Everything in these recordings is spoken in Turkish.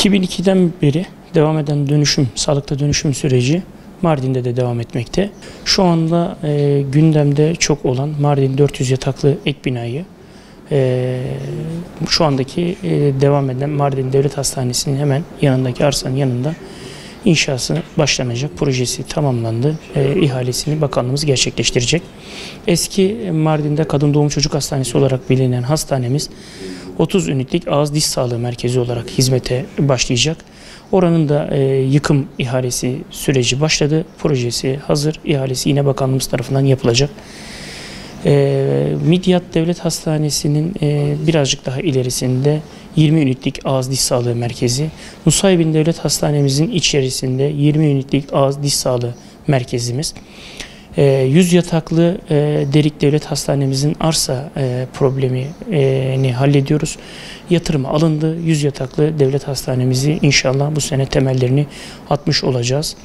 2002'den beri devam eden dönüşüm, sağlıkta dönüşüm süreci Mardin'de de devam etmekte. Şu anda e, gündemde çok olan Mardin 400 yataklı ek binayı e, şu andaki e, devam eden Mardin Devlet Hastanesi'nin hemen yanındaki arsanın yanında inşası başlanacak. Projesi tamamlandı. E, ihalesini bakanlığımız gerçekleştirecek. Eski Mardin'de Kadın Doğum Çocuk Hastanesi olarak bilinen hastanemiz 30 ünitlik ağız diş sağlığı merkezi olarak hizmete başlayacak. Oranın da e, yıkım ihalesi süreci başladı. Projesi hazır. İhalesi yine bakanlığımız tarafından yapılacak. E, Midyat Devlet Hastanesi'nin e, birazcık daha ilerisinde 20 ünitlik ağız diş sağlığı merkezi. Nusaybin Devlet Hastanemizin içerisinde 20 ünitlik ağız diş sağlığı merkezimiz. E, 100 yataklı e, Derik Devlet Hastanemizin arsa e, problemini hallediyoruz. Yatırıma alındı. 100 yataklı devlet hastanemizi inşallah bu sene temellerini atmış olacağız.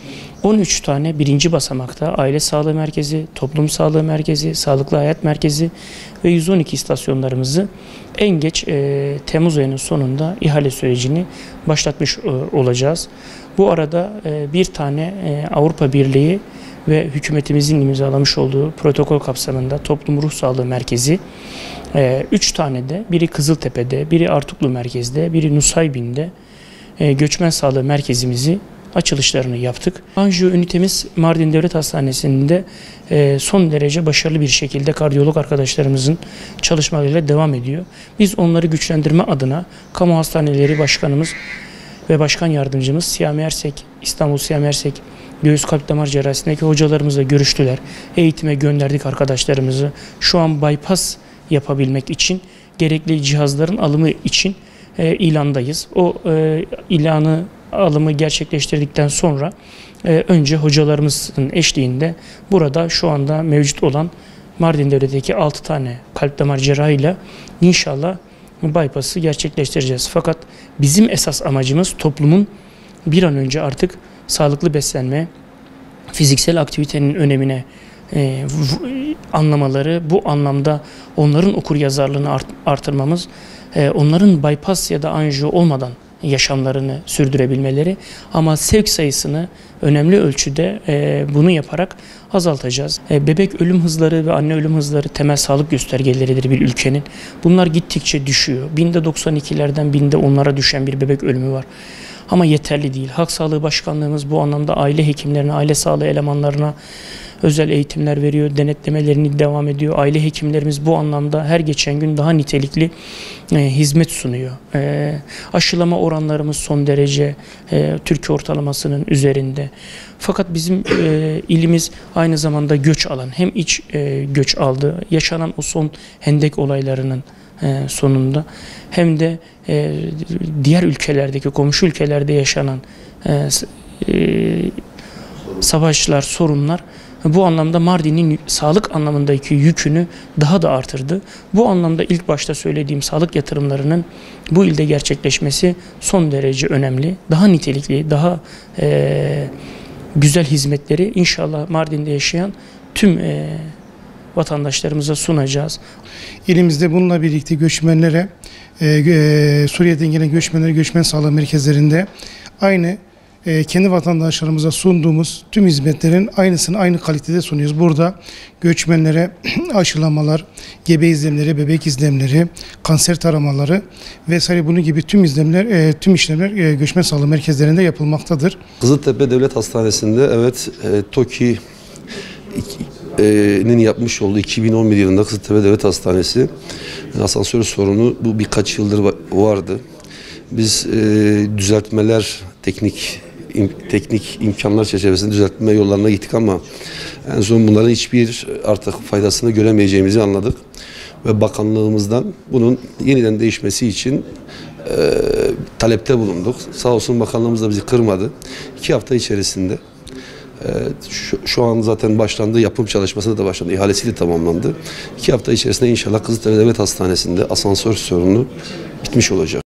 13 tane birinci basamakta aile sağlığı merkezi, toplum sağlığı merkezi, sağlıklı hayat merkezi ve 112 istasyonlarımızı en geç e, Temmuz ayının sonunda ihale sürecini başlatmış e, olacağız. Bu arada e, bir tane e, Avrupa Birliği ve hükümetimizin imzalamış olduğu protokol kapsamında Toplum Ruh Sağlığı Merkezi e, üç tane de biri Kızıltepe'de, biri Artuklu Merkez'de, biri Nusaybin'de e, göçmen sağlığı merkezimizi açılışlarını yaptık. Anjiyo ünitemiz Mardin Devlet Hastanesi'nde e, son derece başarılı bir şekilde kardiyolog arkadaşlarımızın çalışmalarıyla devam ediyor. Biz onları güçlendirme adına Kamu Hastaneleri Başkanımız ve Başkan Yardımcımız Siyami Ersek, İstanbul Siyami Ersek göğüs kalp damar cerrahisindeki hocalarımızla görüştüler. Eğitime gönderdik arkadaşlarımızı. Şu an bypass yapabilmek için gerekli cihazların alımı için e, ilandayız. O e, ilanı alımı gerçekleştirdikten sonra e, önce hocalarımızın eşliğinde burada şu anda mevcut olan Mardin Devleti'ndeki 6 tane kalp damar cerrahıyla inşallah bypass'ı gerçekleştireceğiz. Fakat bizim esas amacımız toplumun bir an önce artık sağlıklı beslenme, fiziksel aktivitenin önemine e, anlamaları, bu anlamda onların okur yazarlığını art, artırmamız, e, onların bypass ya da anjiyo olmadan yaşamlarını sürdürebilmeleri ama sevk sayısını önemli ölçüde e, bunu yaparak azaltacağız. E, bebek ölüm hızları ve anne ölüm hızları temel sağlık göstergeleridir bir ülkenin. Bunlar gittikçe düşüyor. Binde 92'lerden binde onlara düşen bir bebek ölümü var. Ama yeterli değil. Halk Sağlığı Başkanlığımız bu anlamda aile hekimlerine, aile sağlığı elemanlarına özel eğitimler veriyor, denetlemelerini devam ediyor. Aile hekimlerimiz bu anlamda her geçen gün daha nitelikli e, hizmet sunuyor. E, aşılama oranlarımız son derece e, Türkiye ortalamasının üzerinde. Fakat bizim e, ilimiz aynı zamanda göç alan, hem iç e, göç aldı, yaşanan o son hendek olaylarının sonunda hem de e, diğer ülkelerdeki komşu ülkelerde yaşanan e, savaşlar, sorunlar bu anlamda Mardin'in sağlık anlamındaki yükünü daha da artırdı. Bu anlamda ilk başta söylediğim sağlık yatırımlarının bu ilde gerçekleşmesi son derece önemli. Daha nitelikli, daha e, güzel hizmetleri inşallah Mardin'de yaşayan tüm e, vatandaşlarımıza sunacağız. İlimizde bununla birlikte göçmenlere, e, e, Suriye'den gelen göçmenlere göçmen sağlığı merkezlerinde aynı e, kendi vatandaşlarımıza sunduğumuz tüm hizmetlerin aynısını aynı kalitede sunuyoruz. Burada göçmenlere aşılamalar, gebe izlemleri, bebek izlemleri, kanser taramaları vesaire bunun gibi tüm izlemler, e, tüm işlemler e, göçmen sağlığı merkezlerinde yapılmaktadır. Kızıltepe Devlet Hastanesi'nde evet e, TOKİ nin yapmış olduğu 2011 yılında Kızıltepe Devlet Hastanesi asansör sorunu bu birkaç yıldır vardı. Biz e, düzeltmeler teknik im, teknik imkanlar çerçevesinde düzeltme yollarına gittik ama en son bunların hiçbir artık faydasını göremeyeceğimizi anladık ve bakanlığımızdan bunun yeniden değişmesi için e, talepte bulunduk. Sağ olsun bakanlığımız da bizi kırmadı. İki hafta içerisinde şu, şu an zaten başlandı, yapım çalışması da başlandı, ihalesi de tamamlandı. İki hafta içerisinde inşallah Kızıltepe Devlet Hastanesi'nde asansör sorunu bitmiş olacak.